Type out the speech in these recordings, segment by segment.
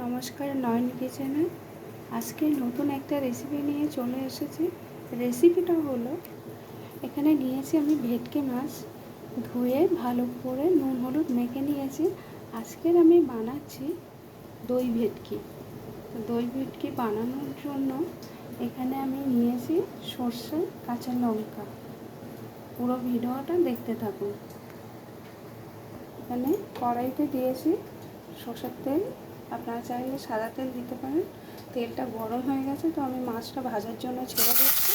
নমস্কার, নয়ন কিচেনে। আজকে নতুন একটা রেসিপি নিয়ে চলে এসেছি। রেসিপিটা হলো, এখানে নিয়েছি আমি ভেটকি মাছ। ধুয়ে ভালো করে নুন হলুদ মেখে নিয়েছি। আজকের আমি বানাচ্ছি দই ভেটকি। দই ভেটকি বানানোর জন্য এখানে আমি নিয়েছি সর্ষে, কাঁচা লঙ্কা। পুরো ভিডিওটা দেখতে থাকুন। এখানে কড়াইতে দিয়েছি সর্ষের তেল আপনারা চাইলে সাদা তেল দিতে পারেন। তেলটা গরম হয়ে গেছে, তো আমি মাছটা ভাজার জন্য ছেড়ে দিচ্ছি।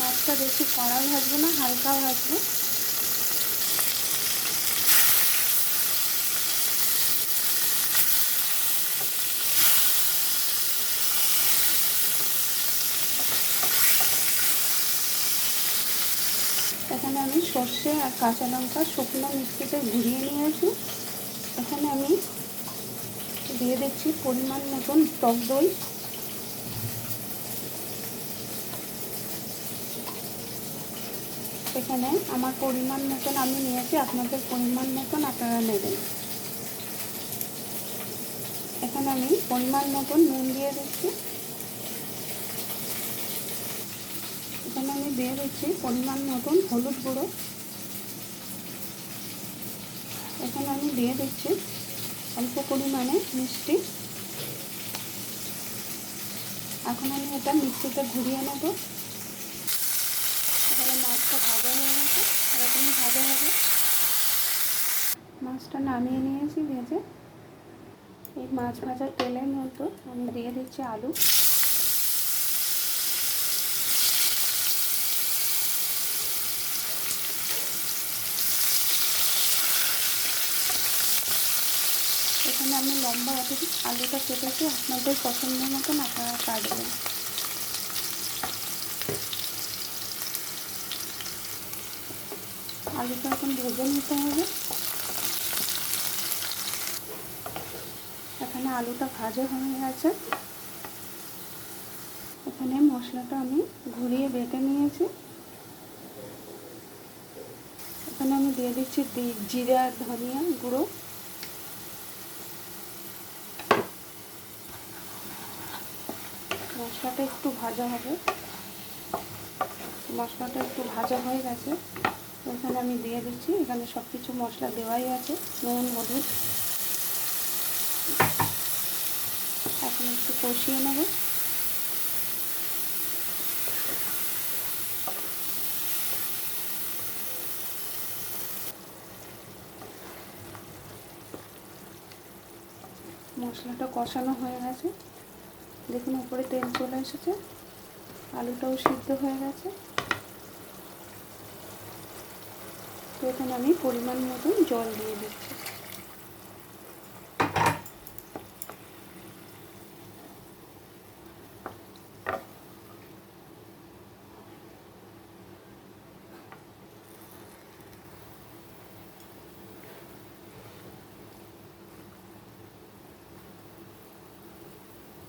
মাছটা বেশি কড়া ভাজবো না, হালকা ভাজবো। এখানে আমি সর্ষে আর কাঁচা লঙ্কা শুকনো মিষ্টিতে ঘুরিয়ে নিয়েছি এখানে আমি দিয়ে দিচ্ছি পরিমাণ মতন টক দই। এখানে আমার পরিমাণ মতন আমি নিয়েছি আপনাদের পরিমাণ মতন আপনারা নেবেন। এখানে আমি পরিমাণ মতন নুন দিয়ে দিচ্ছি এখানে আমি দিয়ে দিচ্ছি পরিমাণ মতন হলুদ গুঁড়ো। এখানে আমি দিয়ে দিচ্ছি অল্প পরিমাণে মিষ্টি। এখন আমি এটা মিক্সিতে ঘুরিয়ে নেব। এখানে মাছটা ভাজা হয়ে গেছে, এরকমই ভাজা হবে। মাছটা নামিয়ে নিয়েছি ভেজে। এই মাছ ভাজার তেলের মতো আমি দিয়ে দিচ্ছি আলু এখানে আমি লম্বা হাতে আলুটা কেটেছি আপনাদের পছন্দ মতন আপনারা কাটবেন। আলুটা এখন ভেজে নিতে হবে, এখানে আলুটা ভাজা হয়ে গেছে। এখানে মশলাটা আমি ঘুরিয়ে বেটে নিয়েছি। এখানে আমি দিয়ে দিচ্ছি জিরা, ধনিয়া গুঁড়ো। মশলাটা একটু ভাজা হবে। মশলাটা একটু ভাজা হয়ে গেছে। এখানে আমি দিয়ে দিচ্ছি। এখানে সব কিছু মশলা দেওয়াই আছে। নুন, হলুদ। এখন একটু কষিয়ে নেব। মশলাটা কষানো হয়ে গেছে। দেখুন, উপরে তেল চলে এসেছে, আলুটাও সিদ্ধ হয়ে গেছে। তো এখানে আমি পরিমাণ মতন জল দিয়ে দিচ্ছি।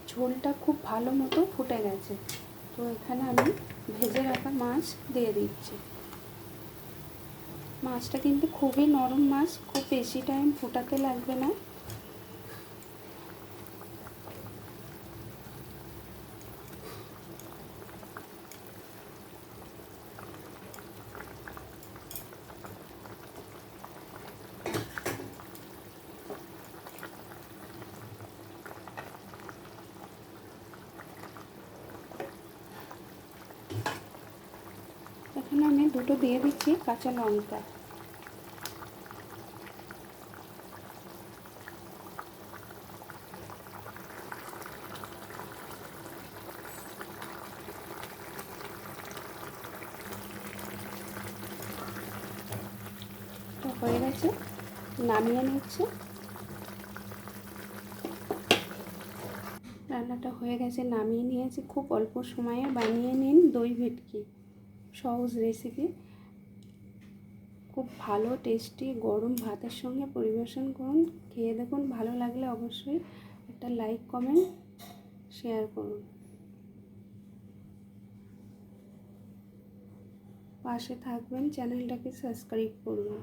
ঝোলটা খুব ভালো মতো ফুটে গেছে। তো এখানে আমি ভেজে রাখা মাছ দিয়ে দিচ্ছি। মাছটা কিন্তু খুবই নরম মাছ, খুব বেশি টাইম ফোটাতে লাগবে না এখানে আমি দুটো দিয়ে দিচ্ছি কাঁচা লঙ্কা। হয়ে গেছে, নামিয়ে নিচ্ছে। রান্নাটা হয়ে গেছে, নামিয়ে নিয়েছি। খুব অল্প সময়ে বানিয়ে নিন দই ভেটকি। সহজ রেসিপি খুব ভালো টেস্টি গরম ভাতের সঙ্গে পরিবেশন করুন। খেয়ে দেখুন, ভালো লাগলে অবশ্যই একটা লাইক কমেন্ট শেয়ার করুন। পাশে থাকবেন চ্যানেলটাকে সাবস্ক্রাইব করুন।